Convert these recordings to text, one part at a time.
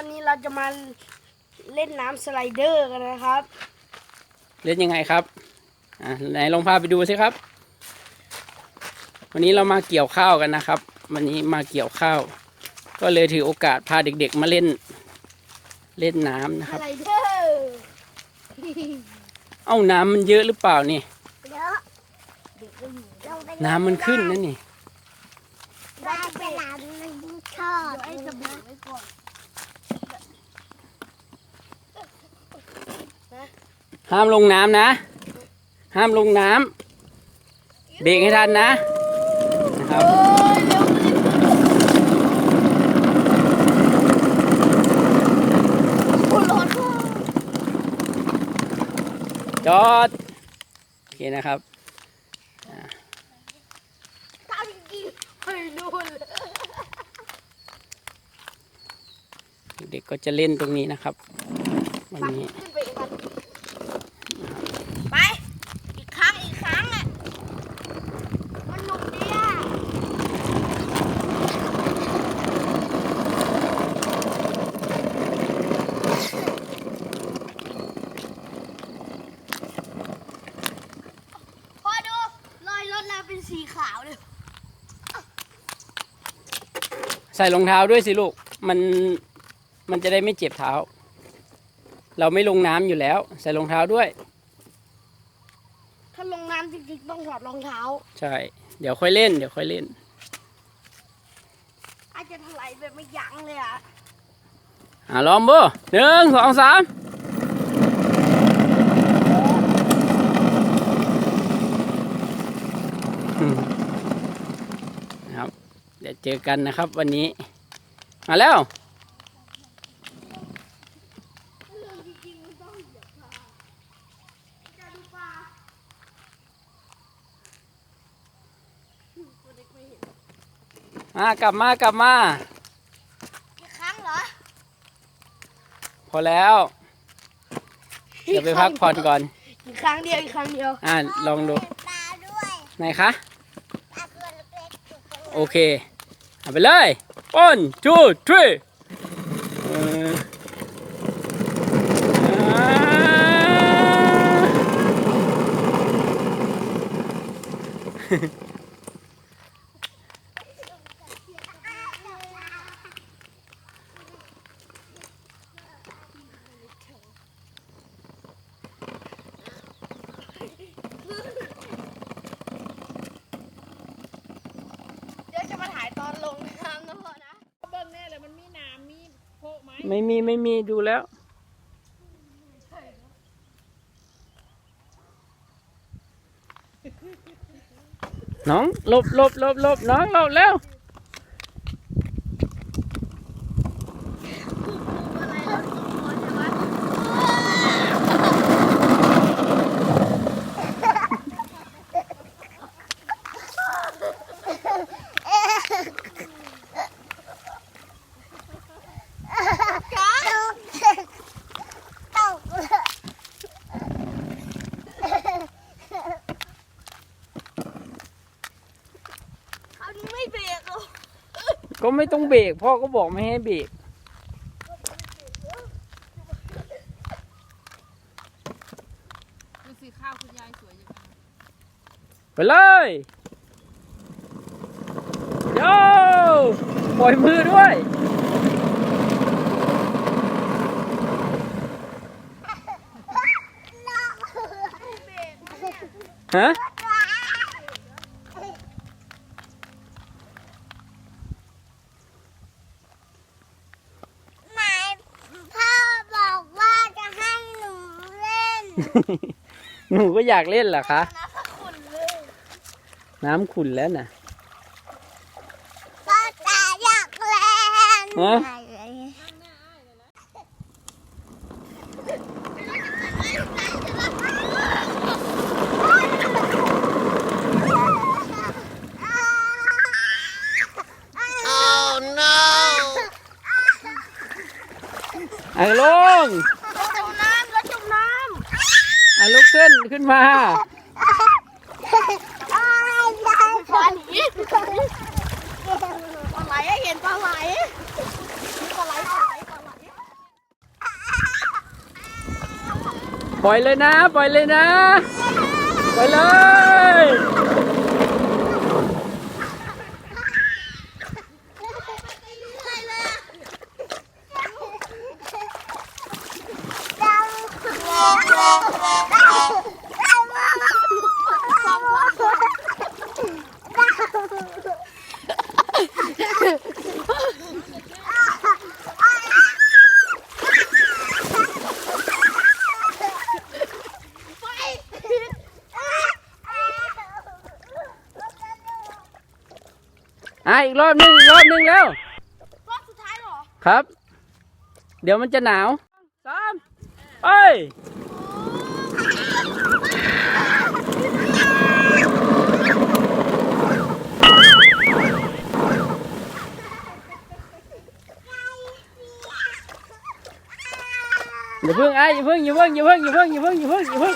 วันนี้เราจะมาเล่นน้ำสไลเดอร์กันนะครับ เล่นยังไงครับอ่าไหนลองพาไปดูสิครับ วันนี้เรามาเกี่ยวข้าวกันนะครับ วันนี้มาเกี่ยวข้าว ก็เลยถือโอกาสพาเด็กๆ มาเล่น เล่นน้ำนะคสรับ ไลเดอร์เอ้าน้ำมันเยอะหรือเปล่านี่เยอะเด็กก็อยู่ลงไปน้ำมันขึ้นนั่นนี่ได้ไปน้ำมันชอบเดี๋ยวไอ้กระบี่ไว้ก่อน ห้ามลงน้ำนะ ห้ามลงน้ำเบรกให้ทันนะนะครับร็วโอ้ยร้อนมากจอด โอเคนะครับเด็กก็จะเล่นตรงนี้นะครับ วันนี้ ขึ้นไปอีกคันไป อีกครั้งอีกครั้งอะมันหนุกดีอะพอดูรอยรถเราเป็นสีขาวเลย ใส่รองเท้าด้วยสิลูก มันมันจะได้ไม่เจ็บเท้า เราไม่ลงน้ำอยู่แล้ว ใส่รองเท้าด้วย ถ้าลงน้ำจริงๆต้องถอดรองเท้า ใช่ เดี๋ยวค่อยเล่น เดี๋ยวค่อยเล่น อาจจะถลายแบบไม่ยั้งเลยอะ อ่าลองบ่หนึ่งสองสามอืมนะครับ เดี๋ยวเจอกันนะครับวันนี้ มาแล้ว มากลับมากลับมาอีกครั้งเหรอ พอแล้ว เดี๋ยวไปพักผ่อนก่อน อีกครั้งเดียวอีกครั้งเดียวอ่าลองดู ปลาด้วยไหนคะ ปลาตัวเล็กๆอยู่ตรงโอเค เอาไปเลย one two three ไมไม่มีไม่มีดูแล้ว น้องหลบหลบหลบหลบน้องหลบแล้ว ตกเลย คราวนี้ไม่เบรกหรอก ก็ไม่ต้องเบรกพ่อก็บอกไม่ให้เบรกดูสิข้าวคุณยายสวยจังไปเลยโย่ปล่อยมือด้วยฮะ หนูก็อยากเล่นเหรอคะ น้ำสักคนเลยน้ำขุ่นแล้วน่ะพ่อตาอยากเล่นฮะอะลง อ่ลุกขึ้นขึ้นมา ปลาหนีปลาไหลอะเห็นปลาปลาไหลปลาไหลปล่อยเลยนะ ปล่อยเลยนะ ปล่อยเลย อะอีกรอบหนึ่งอีกรอบหนึ่งแล้ว รอบสุดท้ายเหรอ ครับ เดี๋ยวมันจะหนาว ไปอย่าเพิ่งไอ้อย่าเพิ่งอย่าเพิ่งอย่าเพิ่งอย่าเพิ่งอย่าเพิ่งอย่าเพิ่งอย่าเพิ่ง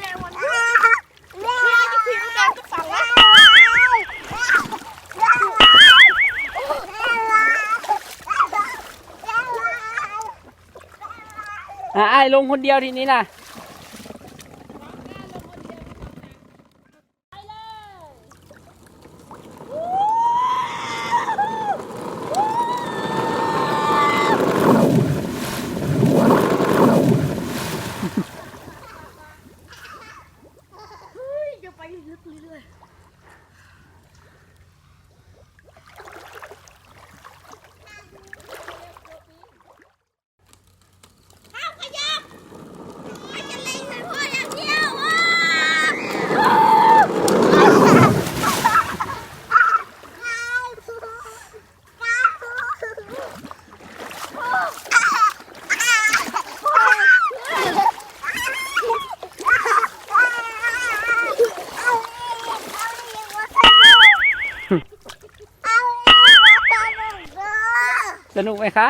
แดงวันนี้เนี่ยจะพิมพ์แดงก็ฝังแล้ว อะ ไอ้ลงคนเดียวทีนี้นะ เฮ้ยจะไปลึกเรื่อยๆห้ามขยับมันจะเล็งใส่พ่ออย่างเดียวอะ สนุกไหมคะ